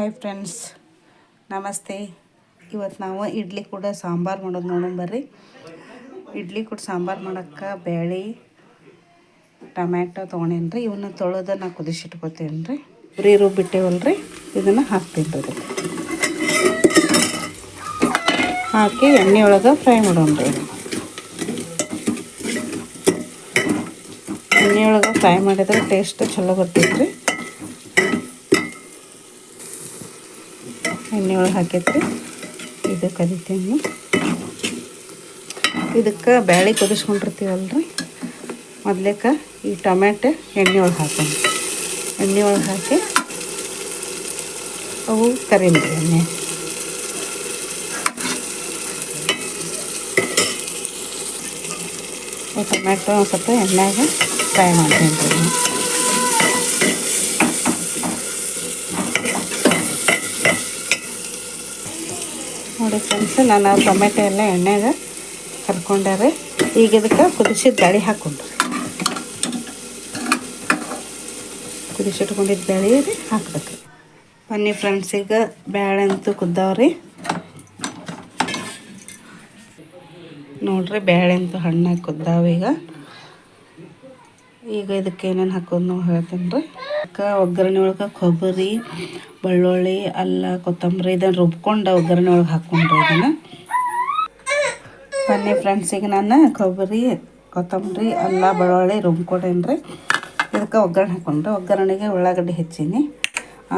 Hi friends, ನಮಸ್ತೆ. ಇವತ್ತು ನಾವು ಇಡ್ಲಿ ಕೂಡ ಸಾಂಬಾರು ಮಾಡೋದು ನೋಡೋಣ ಬರ್ರಿ. ಇಡ್ಲಿ ಕೂಡ ಸಾಂಬಾರು ಮಾಡೋಕ್ಕೆ ಬೇಳೆ, ಟೊಮ್ಯಾಟೊ ತೊಗೊಂಡೇನಿ ರೀ ಇವನ್ನ ತೊಳೆದು ನಾ ಕುದಿಸಿಟ್ಕೋತೀನಿ ರೀ ಉರಿ ರುಬ್ಬಿಟ್ಟೇವಲ್ರಿ ಇದನ್ನು ಹಾಕ್ತೀನಿ ರೀ ಹಾಕಿ ಎಣ್ಣೆ ಒಳಗೆ ಫ್ರೈ ಮಾಡೋಣ ರೀ. ಎಣ್ಣೆ ಒಳಗೆ ಫ್ರೈ ಮಾಡಿದ್ರೆ ಟೇಸ್ಟ್ ಚಲೋ ಬರ್ತೈತೆ ರೀ ಎಣ್ಣೆ ಒಳಗೆ ಹಾಕೈತ್ರಿ ಇದು ಕರಿತೀನಿ. ಇದಕ್ಕೆ ಬ್ಯಾಳೆ ಕುದಿಸ್ಕೊಂಡಿರ್ತೀವಲ್ರಿ? ಮೊದ್ಲೇಕ ಈ ಟೊಮೆಟೊ ಎಣ್ಣೆ ಒಳಗೆ ಹಾಕೋಣ. ಎಣ್ಣೆ ಒಳಗೆ ಹಾಕಿ ಅವು ಕರೀಲಿ ಎಣ್ಣೆ. ಟೊಮ್ಯಾಟೊ ಸ್ವಲ್ಪ ಎಣ್ಣೆಗೆ ಫ್ರೈ ಮಾಡ್ತೀನಿ. ನೋಡಿ ಫ್ರೆಂಡ್ಸ್ ನಾನು ಟೊಮೆಟೊ ಎಲ್ಲ ಎಣ್ಣೆಗೆ ಕರ್ಕೊಂಡಾರೆ ಈಗ ಇದಕ್ಕೆ ಕುದಿಸಿದ ಬ್ಯಾಳೆ ಹಾಕೊಂಡು ಕುದಿಸಿಟ್ಕೊಂಡಿದ್ದ ರೀ, ಹಾಕ್ಬೇಕು. ಬನ್ನಿ ಫ್ರೆಂಡ್ಸ್ ಈಗ ಬ್ಯಾಳೆ ಅಂತೂ ಕುದ್ದಾವ್ರಿ ನೋಡ್ರಿ ಬೇಳೆ ಅಂತೂ ಹಣ್ಣಾಗಿ ಕುದ್ದಾವ ಈಗ. ಈಗ ಇದಕ್ಕೆ ಏನೇನು ಹಾಕೋದು ನಾವು ಹೇಳ್ತೀನಿ ರೀ ಅದಕ್ಕೆ ಒಗ್ಗರಣೆ ಒಳಗೆ ಕೊಬ್ಬರಿ, ಬೆಳ್ಳುಳ್ಳಿ, ಅಲ್ಲ, ಕೊತ್ತಂಬರಿ ಇದನ್ನು ರುಬ್ಕೊಂಡು ಒಗ್ಗರಣೆ ಒಳಗೆ ಹಾಕ್ಕೊಂಡ್ರೆ ಇದನ್ನು. ಬನ್ನಿ ಫ್ರೆಂಡ್ಸಿಗೆ ನಾನು ಕೊಬ್ಬರಿ, ಕೊತ್ತಂಬರಿ, ಅಲ್ಲ, ಬೆಳ್ಳುಳ್ಳಿ ರುಬ್ಕೊಡೇನ್ರಿ ಇದಕ್ಕೆ ಒಗ್ಗರಣೆ ಹಾಕೊಂಡ್ರೆ ಒಗ್ಗರಣೆಗೆ ಉಳ್ಳಾಗಡ್ಡಿ ಹೆಚ್ಚೀನಿ.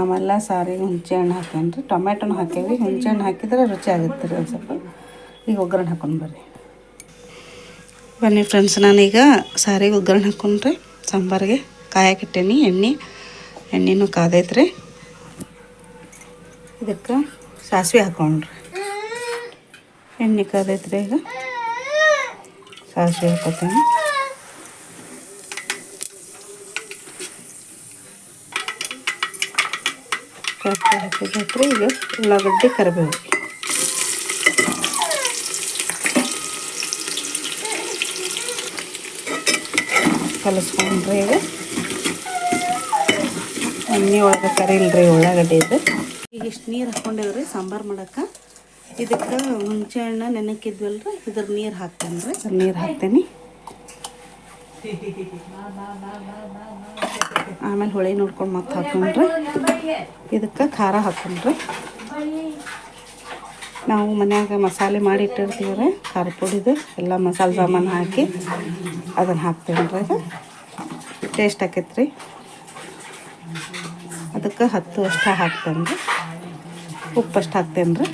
ಆಮೇಲೆ ಸಾರಿಗೆ ಹುಂಚೆ ಹಣ್ಣು ಹಾಕೇನಿ ರೀ ಟೊಮೆಟೊನು ಹಾಕೇವಿ ಹುಂಚೆ ಹಣ್ಣು ಹಾಕಿದ್ರೆ ರುಚಿ ಆಗುತ್ತೆ ರೀ ಒಂದು ಸ್ವಲ್ಪ. ಈಗ ಒಗ್ಗರಣೆ ಹಾಕೊಂಡು ಬರ್ರಿ. ಬನ್ನಿ ಫ್ರೆಂಡ್ಸ್ ನಾನೀಗ ಸಾರಿಗೆ ಒಗ್ಗರಣೆ ಹಾಕೊಂಡ್ರೆ ಸಾಂಬಾರಿಗೆ ಕಾಯಕ್ಕಿಟ್ಟೇನಿ ಎಣ್ಣೆ. ಎಣ್ಣೆನೂ ಕಾದೈತ್ರಿ ಇದಕ್ಕೆ ಸಾಸಿವೆ ಹಾಕೊಂಡ್ರಿ. ಎಣ್ಣೆ ಕಾದೈತ್ರಿ ಈಗ ಸಾಸಿವೆ ಹಾಕೋತೀನಿ. ಸಾಸಿವೆ ಹಾಕಿದ್ರಿ ಈಗ ಉಳ್ಳಾಗಡ್ಡಿ, ಕರಿಬೇವು. ಕಲಿಸ್ಕೊಂಡ್ರಿ ಈಗ ಎಣ್ಣೆ ಒಳಗೆ ಕರಿಲ್ರಿ ಉಳ್ಳಾಗಡ್ಡಿ ಇದು. ಈಗ ಇಷ್ಟು ನೀರು ಹಾಕ್ಕೊಂಡಿವ್ರಿ ಸಾಂಬಾರು ಮಾಡಕ್ಕೆ ಇದಕ್ಕೆ ಹುಣಸೆ ಹಣ್ಣು ನೆನಕಿದ್ವಲ್ರಿ ಇದ್ರ ನೀರು ಹಾಕ್ತೇನೆ ರೀ. ನೀರು ಹಾಕ್ತೇನೆ. ಆಮೇಲೆ ಹೊಳೆ ನೋಡ್ಕೊಂಡು ಮತ್ತೆ ಹಾಕೊಂಡ್ರಿ ಇದಕ್ಕೆ ಖಾರ ಹಾಕೊಂಡ್ರಿ ನಾವು ಮನ್ಯಾಗ ಮಸಾಲೆ ಮಾಡಿ ಇಟ್ಟಿರ್ತೀವಿ ರೀ ಖಾರ ಪುಡಿದು ಎಲ್ಲ ಮಸಾಲೆ ಸಾಮಾನು ಹಾಕಿ ಅದನ್ನು ಹಾಕ್ತೇವೆ ರೀ ಟೇಸ್ಟ್ ಆಕೈತೆ ರೀ ಅದಕ್ಕೆ ಹತ್ತು ಅಷ್ಟು ಹಾಕ್ತೇನೆ ರೀ ಉಪ್ಪು ಅಷ್ಟು ಹಾಕ್ತೇನೆ ರೀ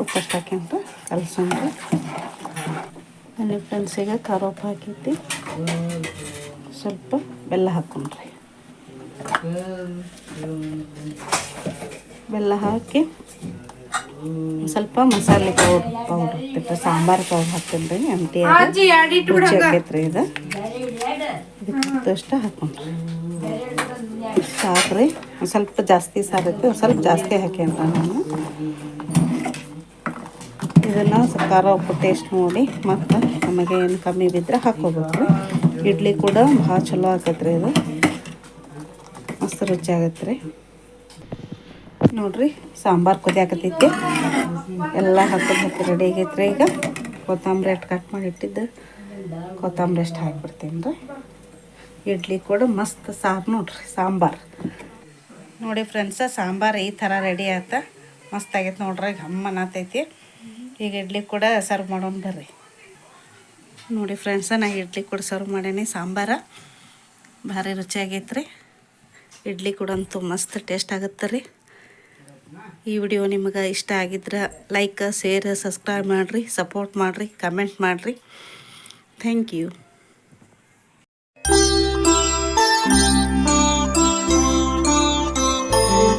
ಉಪ್ಪು ಅಷ್ಟು ಹಾಕ್ಯಂತ ಕಲ್ಸೋಣ್ರಿ. ಅಲ್ಲಿ ಫ್ರೆಂಡ್ಸ್ ಈಗ ಖಾರ ಉಪ್ಪು ಹಾಕೈತಿ ಸ್ವಲ್ಪ ಬೆಲ್ಲ ಹಾಕ್ಕೊಂಡ್ರಿ ಬೆಲ್ಲ ಹಾಕಿ ಸ್ವಲ್ಪ ಮಸಾಲೆ ಪೌಡ್ ಪೌಡ್ರ್ ಇರ್ತೈತೆ ಸಾಂಬಾರು ಪೌಡ್ರ್ ಹಾಕ್ತೀನಿ ರೀ ಎಂಟಿ ರುಚಿ ಆಕೈತ್ರಿ ಇದು. ಇದಕ್ಕೆ ಅಷ್ಟ ಹಾಕೊಂಡ್ರಿ ಸಾಕ್ರಿ. ಒಂದು ಸ್ವಲ್ಪ ಜಾಸ್ತಿ ಸಾರೈತಿ ಒಂದು ಸ್ವಲ್ಪ ಜಾಸ್ತಿ ಹಾಕ್ಯಂತ ನಾನು. ಇದನ್ನು ಖಾರ ಉಪ್ಪು ಟೇಸ್ಟ್ ನೋಡಿ ಮತ್ತು ನಮಗೆ ಏನು ಕಮ್ಮಿ ಬಿದ್ದರೆ ಹಾಕೋಬೇಕು ರೀ ಇಡ್ಲಿ ಕೂಡ ಭಾಳ ಚಲೋ ಆಗತ್ತೆ ರೀ ಇದು. ಮಸ್ತ್ ರುಚಿ ಆಗತ್ತೆ ರೀ. ನೋಡಿರಿ, ಸಾಂಬಾರು ಕುದಿಯಾಕತ್ತೈತಿ ಎಲ್ಲ ಹಾಕೋದು ಹಾಕಿ ರೆಡಿ ಆಗೈತ್ರಿ ಈಗ. ಕೊತ್ತಂಬರಿ ಅಷ್ಟು ಕಟ್ ಮಾಡಿ ಇಟ್ಟಿದ್ದು. ಕೊತ್ತಂಬರಿ ಅಷ್ಟು ಹಾಕಿಬಿಡ್ತೀನಿ ಇಡ್ಲಿ ಕೂಡ ಮಸ್ತ್ ಸಾರು ನೋಡ್ರಿ, ಸಾಂಬಾರು. ನೋಡಿ ಫ್ರೆಂಡ್ಸ ಸಾಂಬಾರು ಈ ಥರ ರೆಡಿ ಆಯ್ತ ಮಸ್ತ್ ಆಗೈತೆ ನೋಡ್ರಿ ಗಮ್ಮನತೈತಿ ಈಗ ಇಡ್ಲಿ ಕೂಡ ಸರ್ವ್ ಮಾಡೋಣ ಬರ್ರಿ. ನೋಡಿ ಫ್ರೆಂಡ್ಸ ನಾ ಇಡ್ಲಿ ಕೂಡ ಸರ್ವ್ ಮಾಡೇನಿ, ಸಾಂಬಾರ. ಭಾರಿ ರುಚಿಯಾಗೈತೆ ರೀ ಇಡ್ಲಿ ಕೂಡ ಅಂತೂ ಮಸ್ತ್ ಟೇಸ್ಟ್ ಆಗುತ್ತೆ ರೀ. ಈ ವಿಡಿಯೋ ನಿಮಗೆ ಇಷ್ಟ ಆಗಿದ್ರೆ ಲೈಕ್, ಶೇರ್, ಸಬ್ಸ್ಕ್ರೈಬ್ ಮಾಡಿರಿ, ಸಪೋರ್ಟ್ ಮಾಡಿರಿ, ಕಮೆಂಟ್ ಮಾಡಿರಿ. Thank you